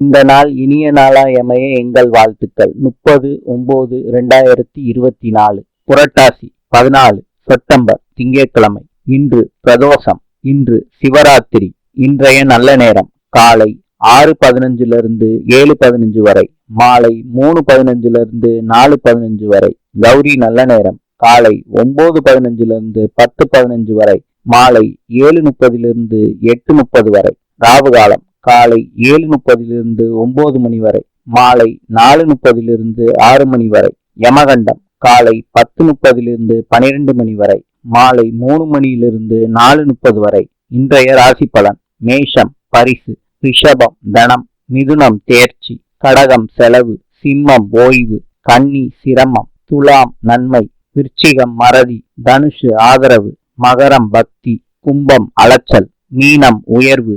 இந்த நாள் இனிய நாளாயமைய எங்கள் வாழ்த்துக்கள். முப்பது ஒன்பது ரெண்டாயிரத்தி இருபத்தி நாலு புரட்டாசி பதினாலு செப்டம்பர் திங்கட்கிழமை இன்று பிரதோஷம் இன்று சிவராத்திரி இன்றைய நல்ல நேரம் காலை ஆறு பதினஞ்சுல இருந்து ஏழு பதினஞ்சு வரை மாலை மூணு பதினஞ்சுல இருந்து நாலு பதினஞ்சு வரை கௌரி நல்ல நேரம் காலை ஒன்பது பதினஞ்சுல இருந்து பத்து பதினஞ்சு வரை மாலை ஏழு முப்பதிலிருந்து எட்டு முப்பது வரை ராவு காலம் காலை ஏழு முப்பதிலிருந்து ஒன்பது மணி வரை மாலை நாலு முப்பதிலிருந்து ஆறு மணி வரை யமகண்டம் காலை பத்து முப்பதிலிருந்து பனிரெண்டு மணி வரை மாலை மூணு மணியிலிருந்து நாலு முப்பது வரை. இன்றைய ராசி பலன் மேஷம் பரிசு ரிஷபம் தனம் மிதுனம் தேர்ச்சி கடகம் செலவு சிம்மம் ஓய்வு கன்னி சிரமம் துலாம் நன்மை விருச்சிகம் மறதி தனுஷு ஆதரவு மகரம் பக்தி கும்பம் அலைச்சல் மீனம் உயர்வு